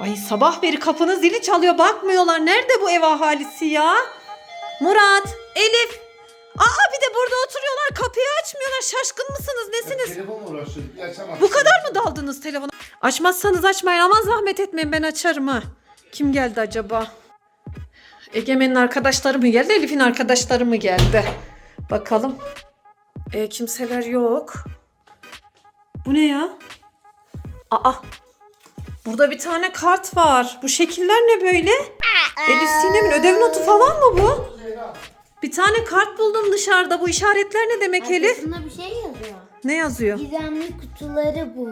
Ay sabah beri kapının zili çalıyor bakmıyorlar. Nerede bu ev ahalisi ya? Murat, Elif. Aa bir de burada oturuyorlar kapıyı açmıyorlar. Şaşkın mısınız nesiniz? Telefonla uğraşıyor. Yaşamaz. Bu kadar mı daldınız telefona? Açmazsanız açmayın aman zahmet etmeyin ben açarım ha. Kim geldi acaba? Egemen'in arkadaşları mı geldi Elif'in arkadaşları mı geldi? Bakalım. E, kimseler yok. Bu ne ya? Aa. Burada bir tane kart var. Bu şekiller ne böyle? Elif Sinem'in ödev notu falan mı bu? Bir tane kart buldum dışarıda. Bu işaretler ne demek Elif? Arkasında bir şey yazıyor. Ne yazıyor? Gizemli kutuları bu.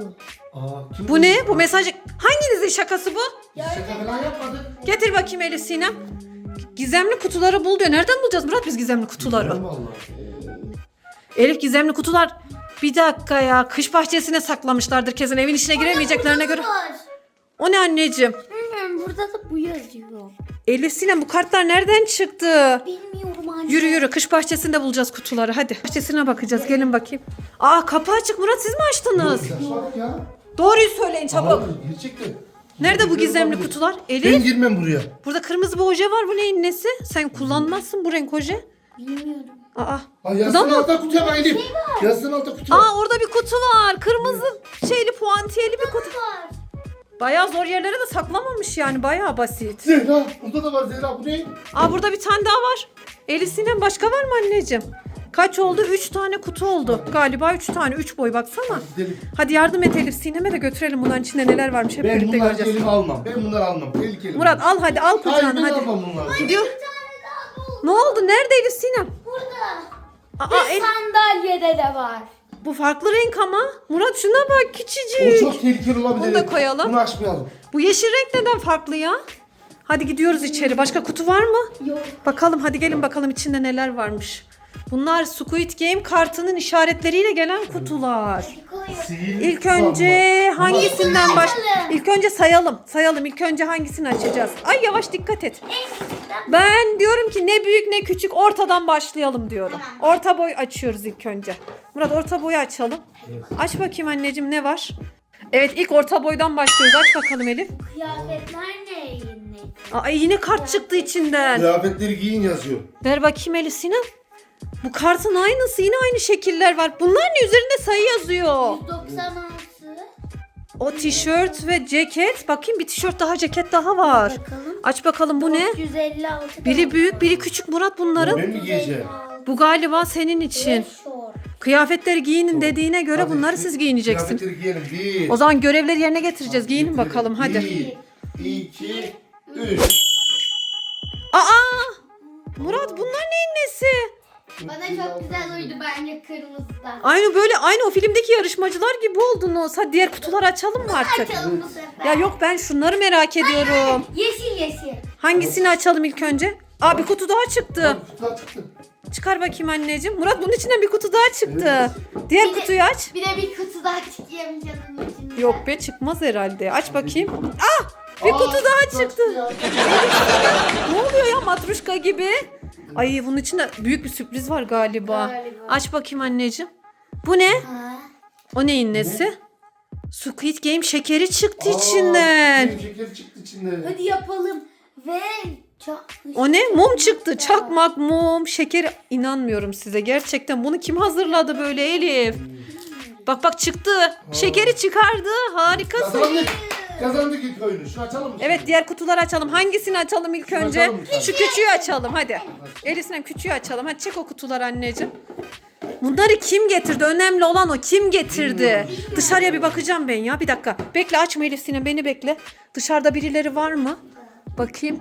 Aa, kim Bu ne? Bu mesaj hanginizin şakası bu? Şaka falan yapmadık. Getir bakayım Elif Sinem. Gizemli kutuları bul diyor. Nereden bulacağız Murat biz gizemli kutuları? Bilmiyorum vallahi. Elif gizemli kutular. Bir dakika ya. Kış bahçesine saklamışlardır kesin. Evin içine giremeyeceklerine göre. Var. O ne anneciğim? Hmm, burada da bu yazıyor. Elif Sinem bu kartlar nereden çıktı? Bilmiyorum anne. Yürü yürü kış bahçesinde bulacağız kutuları. Hadi bahçesine bakacağız. Gelin bakayım. Aa kapı açık Murat siz mi açtınız? Saçmalık ya. Doğruyu söyleyin çabuk. Abi, gerçekten. Nerede bu gizemli kutular? Ben Elif girmem buraya. burada kırmızı bir oje var. Bu neyin nesi? Sen kullanmazsın bu renk oje. Bilmiyorum. Aa. Ha yazsın mı? altta kutuya bak Elif. Yazsın altta kutuya. Aa orada bir kutu var. Kırmızı şeyli puantiyeli bir kutu. Var. Bayağı zor yerlere de saklamamış yani. Bayağı basit. Zehra burada da var Zehra bu ne? Aa burada bir tane daha var. Elif Sinem başka var mı anneciğim? Kaç oldu? Üç tane kutu oldu. Galiba üç tane. Üç boy baksana. Gidelim. Hadi yardım et Elif Sinem'e de götürelim bunların içinde neler varmış. Hep Ben birlikte bunları göreceğiz. elime almam. Ben bunları almam. Tehlikeli. Murat al hadi al Hayır kucağına ben hadi. almam bunları. Gidiyor. Bir tane daha bul. Ne oldu? Nerede Elif Sinem? Burada. Aa, Ve El- sandalyede de var. Bu farklı renk ama. Murat şuna bak O küçücük. çok tehlikeli olabilir. Bunu da koyalım. Bunu açmayalım. Bu yeşil renk neden farklı ya? Hadi gidiyoruz içeri. Başka kutu var mı? Yok. Bakalım hadi gelin bakalım içinde neler varmış. Bunlar Squid Game kartının işaretleriyle gelen kutular. İlk önce hangisinden baş... İlk önce sayalım. Sayalım. İlk önce hangisini açacağız? Ay yavaş dikkat et. Ben diyorum ki ne büyük ne küçük ortadan başlayalım diyorum. Orta boy açıyoruz ilk önce. Murat orta boyu açalım. Aç bakayım anneciğim ne var? Evet ilk orta boydan başlıyoruz. Aç bakalım Elif. Kıyafetler ne yine? Aa, yine kart çıktı içinden. Kıyafetleri giyin yazıyor. Ver bakayım Elif Sinem. Bu kartın aynısı yine aynı şekiller var. Bunlar ne üzerinde sayı yazıyor. 196. O tişört ve ceket. Bakayım bir tişört daha ceket daha var. Bakalım. Aç bakalım bu ne? 156. Biri büyük biri küçük Murat bunların. Ben mi giyeceğim? Bu galiba senin için. Kıyafetleri giyinin dediğine göre Hadi, bunları siz giyineceksiniz. Kıyafetleri giyelim. Bir. O zaman görevleri yerine getireceğiz. Giyinin bakalım hadi. Bir, iki, üç. Aa! Murat bunlar neyin nesi? Bana çok güzel uydu bence kırmızıdan. Aynı böyle aynı o filmdeki yarışmacılar gibi oldunuz. Hadi diğer kutuları açalım mı artık? Açalım bu sefer. Ya yok ben şunları merak ediyorum. Yeşil yeşil. Hangisini açalım ilk önce? Aa bir kutu daha çıktı. Kutular çıktı. Çıkar bakayım anneciğim. Murat bunun içinden bir kutu daha çıktı. Diğer Bir de- kutuyu aç. Bir de bir kutu daha çıkayım canım içinde. Yok be çıkmaz herhalde. Aç bakayım. Ah! Bir Aa, kutu daha çıktı. ya. Ne oluyor ya matruşka gibi? Ay bunun içinde büyük bir sürpriz var galiba. Galiba. Aç bakayım anneciğim. Bu ne? Ha. O neyin nesi? Squid Game şekeri çıktı Aa, içinden. şeker çıktı içinden. Hadi yapalım. Ve çok... O ne? Mum çıktı. Çakmak, mum, şekeri. İnanmıyorum size. Gerçekten bunu kim hazırladı böyle Elif? Bak bak çıktı. Şekeri çıkardı. Harikasın. Kazandık. Kazandık ilk oyunu. Şunu açalım mı? Evet diğer kutuları açalım. Hangisini açalım ilk önce? açalım. Şu küçüğü açalım hadi. Elif Sinem küçüğü açalım. Hadi çek o kutuları anneciğim. Bunları kim getirdi? Önemli olan o. Kim getirdi? Dışarıya bir bakacağım ben ya. Bir dakika. Bekle açma Elif Sinem. Beni bekle. Dışarıda birileri var mı? Bakayım.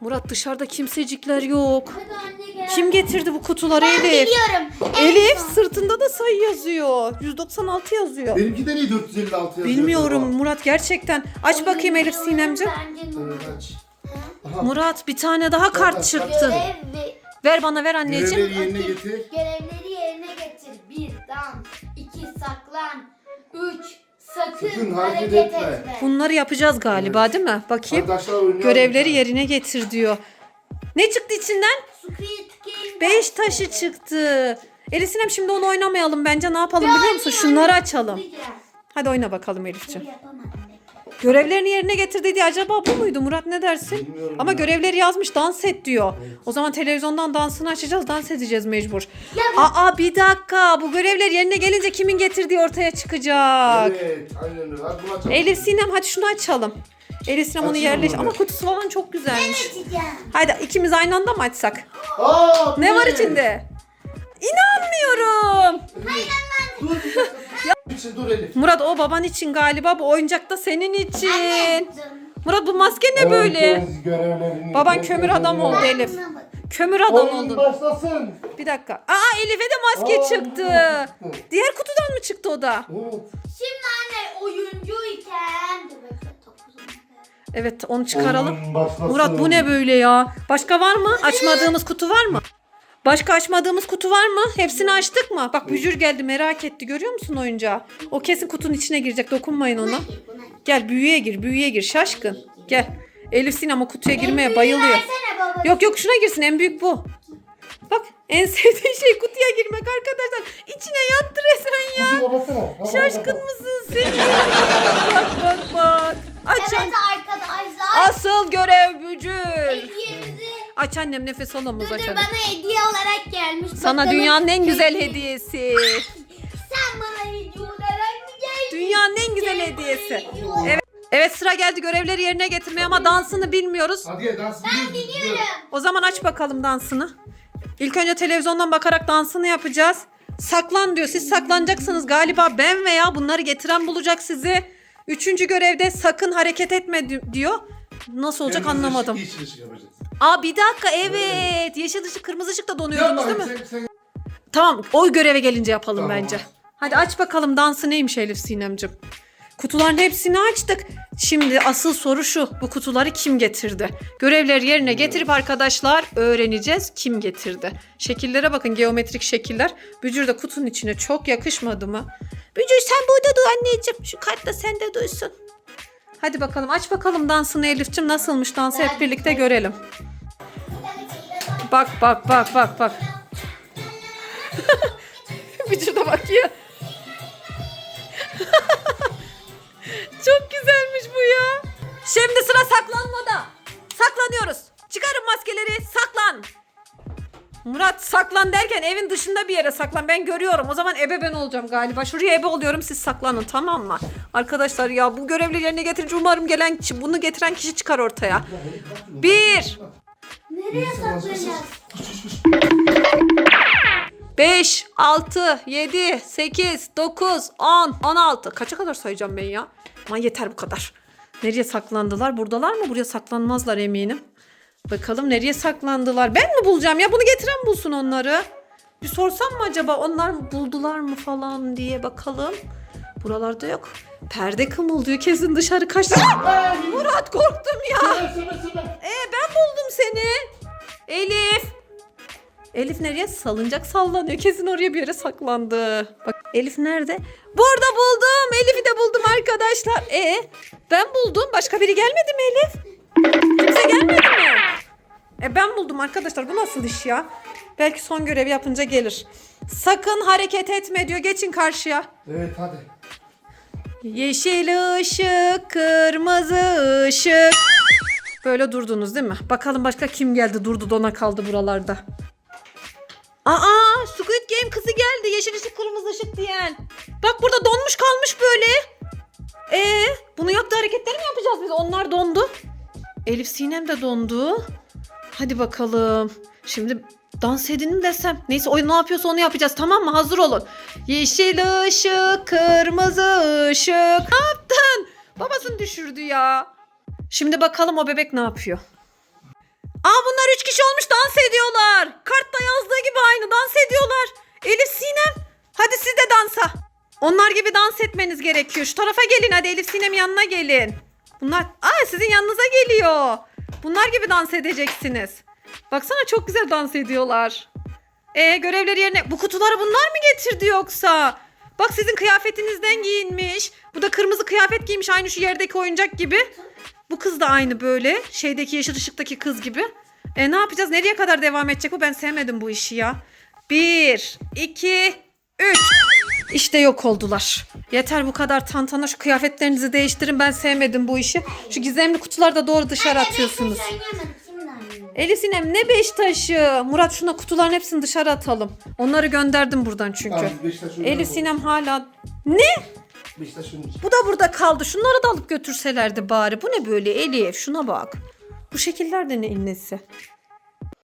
Murat dışarıda kimsecikler yok. Hadi anne gel. Kim getirdi bu kutuları Elif? Biliyorum. Elif sırtında da sayı yazıyor. 196 yazıyor. Benimki de niye 456 yazıyor? Bilmiyorum acaba? Murat gerçekten. Aç bakayım Elif Sinemciğim. Bence numara. Evet, aç. Aha. Murat bir tane daha kart Kart, çıktı. Görev ve Ver bana ver anneciğim. Görevleri yerine getir. görevleri yerine getir. Bir dans, iki saklan, üç sakın, Sakın hareket, hareket etme. etme. Bunları yapacağız galiba değil mi? Bakayım. Arkadaşlar. Görevleri yerine getir diyor. Ne çıktı içinden? Squid Game. Beş taşı çıktı. Elif Sinem şimdi onu oynamayalım bence. Ne yapalım biliyor musun? Şunları açalım. Hadi oyna bakalım Elifciğim. Yapamam. Görevlerini yerine getirdi acaba bu muydu Murat ne dersin? Bilmiyorum Ama ya. görevleri yazmış dans et diyor. O zaman televizyondan dansını açacağız dans edeceğiz mecbur. Aa bir dakika bu görevler yerine gelince kimin getirdiği ortaya çıkacak. Evet aynen öyle. Hadi bunu açalım. Elif Sinem hadi şunu açalım. Elif Sinem onu Açayım yerleş bunu ama kutusu falan çok güzelmiş. Açacağım. Haydi ikimiz aynı anda mı açsak? Aa, bu Ne var içinde? İnanmıyorum. Dur dakika. İçin dur Elif. Murat o baban için galiba bu oyuncak da senin için. Murat bu maske ne böyle? Görevlerini Baban yerine kömür adam oldu. Elif. Kömür adam Oyun oldun. başlasın. Bir dakika. Aa Elif'e de maske Aa, çıktı. çıktı. Diğer kutudan mı çıktı o da? Evet. Şimdi anne oyuncuyken. Dur bekle topuzum. Evet onu çıkaralım. Oyun başlasın. Murat bu ne böyle ya? Başka var mı? Açmadığımız kutu var mı? Başka açmadığımız kutu var mı? Hepsini açtık mı? Bak bücür geldi merak etti. Görüyor musun oyuncağı? O kesin kutunun içine girecek. Dokunmayın ona. Gel büyüye gir, büyüye gir. Şaşkın. Gel. Elif Sinem o kutuya girmeye bayılıyor. Yok yok şuna girsin en büyük bu. Bak en sevdiği şey kutuya girmek arkadaşlar. İçine yattı resmen ya. Şaşkın mısın Aç annem nefes alamaz Dur aç dur annem. bana hediye olarak gelmiş. Sana Bakalım dünyanın en güzel hediye- hediyesi. Sen bana hediye olarak mı geldin? Dünyanın en güzel hediyesi. Evet. Evet sıra geldi görevleri yerine getirmeye ama dansını bilmiyoruz. Hadi gel dans Ben biliyorum. O zaman aç bakalım dansını. İlk önce televizyondan bakarak dansını yapacağız. Saklan diyor. Siz saklanacaksınız galiba ben veya bunları getiren bulacak sizi. Üçüncü görevde sakın hareket etme di- diyor. Nasıl olacak Kırmızı anlamadım. ışık, yeşil ışık yapacağız. Aa bir dakika evet. Yeşil ışık kırmızı ışık da donuyordunuz değil mi? sen, sen Tamam o göreve gelince yapalım Tamam. bence. Hadi aç bakalım dansı neymiş Elif Sinemcim. Kutuların hepsini açtık. Şimdi asıl soru şu. Bu kutuları kim getirdi? Görevleri yerine getirip arkadaşlar öğreneceğiz kim getirdi. Şekillere bakın geometrik şekiller. Bücür de kutunun içine çok yakışmadı mı? Bücür sen burada dur anneciğim. Şu kart da sende duysun. Hadi bakalım aç bakalım dansını Elif'cim. Nasılmış dansı hep birlikte görelim. Bak bak bak bak bak. Bücür de bakıyor. Saklan derken evin dışında bir yere saklan. Ben görüyorum. O zaman ebe ben olacağım galiba. Şuraya ebe oluyorum. Siz saklanın tamam mı? Arkadaşlar ya bu görevleri yerine getirince umarım gelen kişi, bunu getiren kişi çıkar ortaya. Bir. Nereye saklayacağız? 5, 6, 7, 8, 9, 10, 16. Kaça kadar sayacağım ben ya? Aman yeter bu kadar. Nereye saklandılar? Buradalar mı? Buraya saklanmazlar eminim. Bakalım nereye saklandılar? Ben mi bulacağım ya? Bunu getiren bulsun onları. Bir sorsam mı acaba onlar buldular mı falan diye bakalım. Buralarda yok. Perde kımıldıyor kesin dışarı kaçtı. Murat korktum ya. Ee ben buldum seni. Elif. Elif nereye? Salıncak sallanıyor. Kesin oraya bir yere saklandı. Bak Elif nerede? Burada buldum. Elif'i de buldum arkadaşlar. E ben buldum. Başka biri gelmedi mi Elif? Kimse gelmedi mi? E ben buldum arkadaşlar. Bu nasıl iş ya? Belki son görevi yapınca gelir. Sakın hareket etme diyor. Geçin karşıya. Evet hadi. Yeşil ışık, kırmızı ışık. Böyle durdunuz değil mi? Bakalım başka kim geldi durdu dona kaldı buralarda. Aa Squid Game kızı geldi. Yeşil ışık kırmızı ışık diyen. Bak burada donmuş kalmış böyle. Ee, bunu yaptığı hareketleri mi yapacağız biz? Onlar dondu. Elif Sinem de dondu. Hadi bakalım. Şimdi dans edin mi desem? Neyse oyun ne yapıyorsa onu yapacağız tamam mı? Hazır olun. Yeşil ışık, kırmızı ışık. Ne yaptın? Babasını düşürdü ya. Şimdi bakalım o bebek ne yapıyor? Aa bunlar üç kişi olmuş dans ediyorlar. Kartta yazdığı gibi aynı dans ediyorlar. Elif Sinem hadi siz de dansa. Onlar gibi dans etmeniz gerekiyor. Şu tarafa gelin hadi Elif Sinem yanına gelin. Bunlar aa sizin yanınıza geliyor. Bunlar gibi dans edeceksiniz. Baksana çok güzel dans ediyorlar. E görevleri yerine bu kutuları bunlar mı getirdi yoksa? Bak sizin kıyafetinizden giyinmiş. Bu da kırmızı kıyafet giymiş aynı şu yerdeki oyuncak gibi. Bu kız da aynı böyle. Şeydeki yeşil ışıktaki kız gibi. E ne yapacağız? Nereye kadar devam edecek bu? Ben sevmedim bu işi ya. Bir, iki, üç. İşte yok oldular. Yeter bu kadar tantana şu kıyafetlerinizi değiştirin ben sevmedim bu işi. Şu gizemli kutuları da doğru dışarı atıyorsunuz. Beş. Elif Sinem ne beş taşı? Murat şuna kutuların hepsini dışarı atalım. Onları gönderdim buradan çünkü. Tamam. Elif Sinem hala... Ne? Beşiktaş oynayacak. Bu da burada kaldı. Şunları da alıp götürselerdi bari. Bu ne böyle Elif? Şuna bak. Bu şekiller de ne innesi?